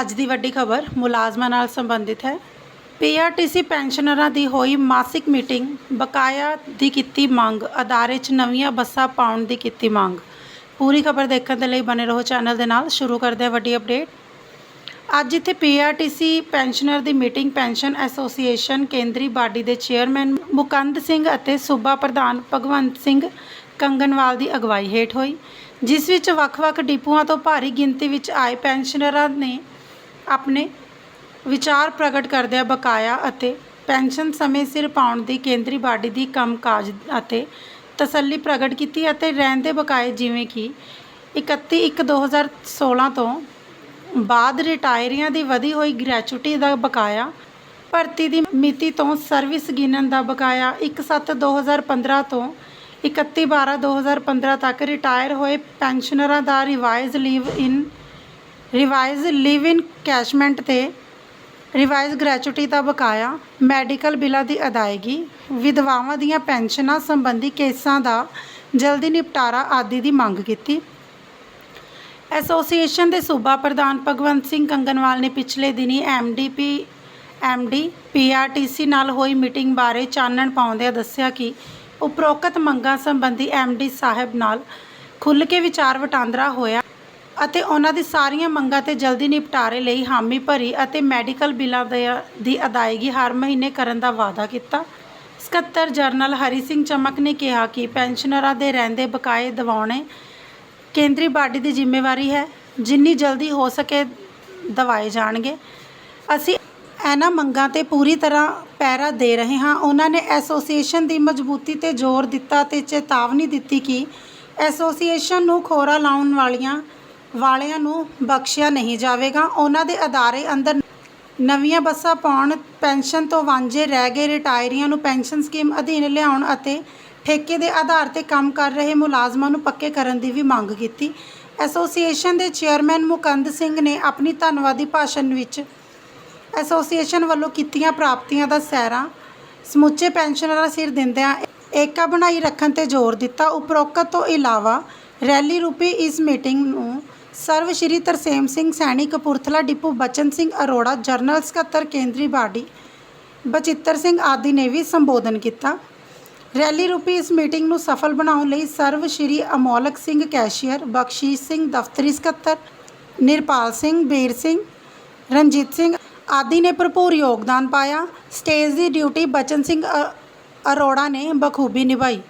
ਅੱਜ ਦੀ ਵੱਡੀ ਖਬਰ ਮੁਲਾਜ਼ਮਾਂ ਨਾਲ ਸੰਬੰਧਿਤ ਹੈ। ਪੀਆਰਟੀਸੀ ਪੈਨਸ਼ਨਰਾਂ ਦੀ ਹੋਈ ਮਾਸਿਕ ਮੀਟਿੰਗ ਬਕਾਇਆ ਦੀ ਕੀਤੀ ਮੰਗ, ਅਦਾਰੇ 'ਚ ਨਵੀਆਂ ਬੱਸਾਂ ਪਾਉਣ ਦੀ ਕੀਤੀ ਮੰਗ। ਪੂਰੀ ਖਬਰ ਦੇਖਣ ਦੇ ਲਈ ਬਨੇ ਰਹੋ ਚੈਨਲ ਦੇ ਨਾਲ। ਸ਼ੁਰੂ ਕਰਦੇ ਹਾਂ ਵੱਡੀ ਅਪਡੇਟ। ਅੱਜ ਇੱਥੇ ਪੀਆਰਟੀਸੀ ਪੈਨਸ਼ਨਰ ਦੀ ਮੀਟਿੰਗ ਪੈਨਸ਼ਨ ਐਸੋਸੀਏਸ਼ਨ ਕੇਂਦਰੀ ਬਾਡੀ ਦੇ ਚੇਅਰਮੈਨ ਮੁਕੰਦ ਸਿੰਘ ਅਤੇ ਸੂਬਾ ਪ੍ਰਧਾਨ ਭਗਵੰਤ ਸਿੰਘ ਕੰਗਨਵਾਲ ਦੀ ਅਗਵਾਈ ਹੇਠ ਹੋਈ, ਜਿਸ ਵਿੱਚ ਵੱਖ-ਵੱਖ ਡਿਪੂਆਂ ਤੋਂ ਭਾਰੀ ਗਿਣਤੀ ਵਿੱਚ ਆਏ ਪੈਨਸ਼ਨਰਾਂ ਨੇ ਆਪਣੇ ਵਿਚਾਰ ਪ੍ਰਗਟ ਕਰਦਿਆਂ ਬਕਾਇਆ ਅਤੇ ਪੈਨਸ਼ਨ ਸਮੇਂ ਸਿਰ ਪਾਉਣ ਦੀ ਕੇਂਦਰੀ ਬਾਡੀ ਦੀ ਕੰਮਕਾਜ ਅਤੇ ਤਸੱਲੀ ਪ੍ਰਗਟ ਕੀਤੀ ਅਤੇ ਰਹਿੰਦੇ ਬਕਾਏ ਜਿਵੇਂ ਕਿ 31/1/2016 ਤੋਂ ਬਾਅਦ ਰਿਟਾਇਰੀਆਂ ਦੀ ਵਧੀ ਹੋਈ ਗ੍ਰੈਚੁਇਟੀ ਦਾ ਬਕਾਇਆ, ਭਰਤੀ ਦੀ ਮਿਤੀ ਤੋਂ ਸਰਵਿਸ ਗਿਣਨ ਦਾ ਬਕਾਇਆ 1/7/2015 ਤੋਂ 31/12/2015 ਤੱਕ ਰਿਟਾਇਰ ਹੋਏ ਪੈਨਸ਼ਨਰਾਂ ਦਾ ਰਿਵਾਈਜ਼ ਲੀਵ ਇਨ revise revise leave encashment revise gratuity ਦਾ ਬਕਾਇਆ ਮੈਡੀਕਲ ਬਿੱਲਾਂ ਦੀ ਅਦਾਇਗੀ, ਵਿਧਵਾਵਾਂ ਦੀਆਂ ਪੈਨਸ਼ਨਾਂ ਸੰਬੰਧੀ ਕੇਸਾਂ ਦਾ ਜਲਦੀ ਨਿਪਟਾਰਾ ਆਦਿ ਦੀ ਮੰਗ ਕੀਤੀ। ਐਸੋਸੀਏਸ਼ਨ ਦੇ ਸੂਬਾ ਪ੍ਰਧਾਨ ਭਗਵੰਤ ਸਿੰਘ ਕੰਗਨਵਾਲ ਨੇ ਪਿਛਲੇ ਦਿਨੀ ਐਮਡੀਪੀ ਐਮਡੀ ਪੀਆਰਟੀਸੀ ਨਾਲ ਹੋਈ ਮੀਟਿੰਗ ਬਾਰੇ ਚਾਨਣ ਪਾਉਂਦਿਆਂ ਦੱਸਿਆ ਕਿ ਉਪਰੋਕਤ ਮੰਗਾਂ ਸੰਬੰਧੀ ਐਮਡੀ ਸਾਹਿਬ ਨਾਲ ਖੁੱਲ੍ਹ ਕੇ ਵਿਚਾਰ ਵਟਾਂਦਰਾ ਹੋਇਆ। ਅਤੇ ਉਹਨਾਂ ਦੀ ਸਾਰੀਆਂ ਮੰਗਾਂ ਤੇ ਜਲਦੀ ਨਿਪਟਾਰੇ ਲਈ ਹਾਮੀ ਭਰੀ ਅਤੇ ਮੈਡੀਕਲ ਬਿੱਲਾਂ ਦੇ- ਦੀ ਅਦਾਇਗੀ ਹਰ ਮਹੀਨੇ ਕਰਨ ਦਾ ਵਾਅਦਾ ਕੀਤਾ। ਸਕੱਤਰ ਜਨਰਲ ਹਰੀ ਸਿੰਘ ਚਮਕ ਨੇ ਕਿਹਾ ਕਿ ਪੈਨਸ਼ਨਰਾਂ ਦੇ ਰਹਿੰਦੇ ਬਕਾਏ ਦਿਵਾਉਣੇ ਕੇਂਦਰੀ ਬਾਡੀ ਦੀ ਜ਼ਿੰਮੇਵਾਰੀ ਹੈ। ਜਿੰਨੀ ਜਲਦੀ ਹੋ ਸਕੇ ਦਵਾਏ ਜਾਣਗੇ। ਅਸੀਂ ਇਹਨਾਂ ਮੰਗਾਂ ਤੇ ਪੂਰੀ ਤਰ੍ਹਾਂ ਪਹਿਰਾ ਦੇ ਰਹੇ ਹਾਂ। ਉਹਨਾਂ ਨੇ ਐਸੋਸੀਏਸ਼ਨ ਦੀ ਮਜ਼ਬੂਤੀ ਤੇ ਜ਼ੋਰ ਦਿੱਤਾ ਤੇ ਚੇਤਾਵਨੀ ਦਿੱਤੀ ਕਿ ਐਸੋਸੀਏਸ਼ਨ ਨੂੰ ਖੋਰਾ ਲਾਉਣ ਵਾਲੀਆਂ ਵਾਲਿਆਂ ਨੂੰ ਬਖਸ਼ਿਆ ਨਹੀਂ ਜਾਵੇਗਾ। ਉਹਨਾਂ ਦੇ ਅਦਾਰੇ ਅੰਦਰ ਨਵੀਆਂ ਬੱਸਾਂ ਪਾਉਣ, ਪੈਨਸ਼ਨ ਤੋਂ ਵਾਂਝੇ ਰਹਿ ਗਏ ਰਿਟਾਇਰੀਆਂ ਨੂੰ ਪੈਨਸ਼ਨ ਸਕੀਮ ਅਧੀਨ ਲਿਆਉਣ ਅਤੇ ਠੇਕੇ ਦੇ ਆਧਾਰ ਤੇ ਕੰਮ ਕਰ ਰਹੇ ਮੁਲਾਜ਼ਮਾਂ ਨੂੰ ਪੱਕੇ ਕਰਨ ਦੀ ਵੀ ਮੰਗ ਕੀਤੀ। ਐਸੋਸੀਏਸ਼ਨ ਦੇ ਚੇਅਰਮੈਨ ਮੁਕੰਦ ਸਿੰਘ ਨੇ ਆਪਣੀ ਧੰਨਵਾਦੀ ਭਾਸ਼ਣ ਵਿੱਚ ਐਸੋਸੀਏਸ਼ਨ ਵੱਲੋਂ ਕੀਤੀਆਂ ਪ੍ਰਾਪਤੀਆਂ ਦਾ ਸਹਿਰਾ ਸਮੁੱਚੇ ਪੈਨਸ਼ਨਰਾਂ ਸਿਰ ਦਿੰਦਿਆਂ ਏਕਾ ਬਣਾਈ ਰੱਖਣ ਤੇ ਜ਼ੋਰ ਦਿੱਤਾ। ਉਪਰੋਕਤ ਤੋਂ ਇਲਾਵਾ ਰੈਲੀ ਰੂਪੀ ਇਸ ਮੀਟਿੰਗ ਨੂੰ ਸਰਵ ਸ਼੍ਰੀ ਤਰਸੇਮ ਸਿੰਘ, ਸੈਣੀ ਕਪੂਰਥਲਾ, ਡਿਪੂ ਬਚਨ ਸਿੰਘ ਅਰੋੜਾ, ਜਰਨਲ ਸਕੱਤਰ ਕੇਂਦਰੀ ਬਾਡੀ ਬਚਿੱਤਰ ਸਿੰਘ ਆਦਿ ਨੇ ਵੀ ਸੰਬੋਧਨ ਕੀਤਾ। ਰੈਲੀ ਰੂਪੀ ਇਸ ਮੀਟਿੰਗ ਨੂੰ ਸਫਲ ਬਣਾਉਣ ਲਈ ਸਰਵ ਸ਼੍ਰੀ ਅਮੋਲਕ ਸਿੰਘ ਕੈਸ਼ੀਅਰ, ਬਖਸ਼ੀਸ਼ ਸਿੰਘ ਦਫ਼ਤਰੀ ਸਕੱਤਰ, ਨਿਰਪਾਲ ਸਿੰਘ, ਬੀਰ ਸਿੰਘ, ਰਣਜੀਤ ਸਿੰਘ ਆਦਿ ਨੇ ਭਰਪੂਰ ਯੋਗਦਾਨ ਪਾਇਆ। ਸਟੇਜ ਦੀ ਡਿਊਟੀ ਬਚਨ ਸਿੰਘ ਅ- ਅਰੋੜਾ ਨੇ ਬਖੂਬੀ ਨਿਭਾਈ।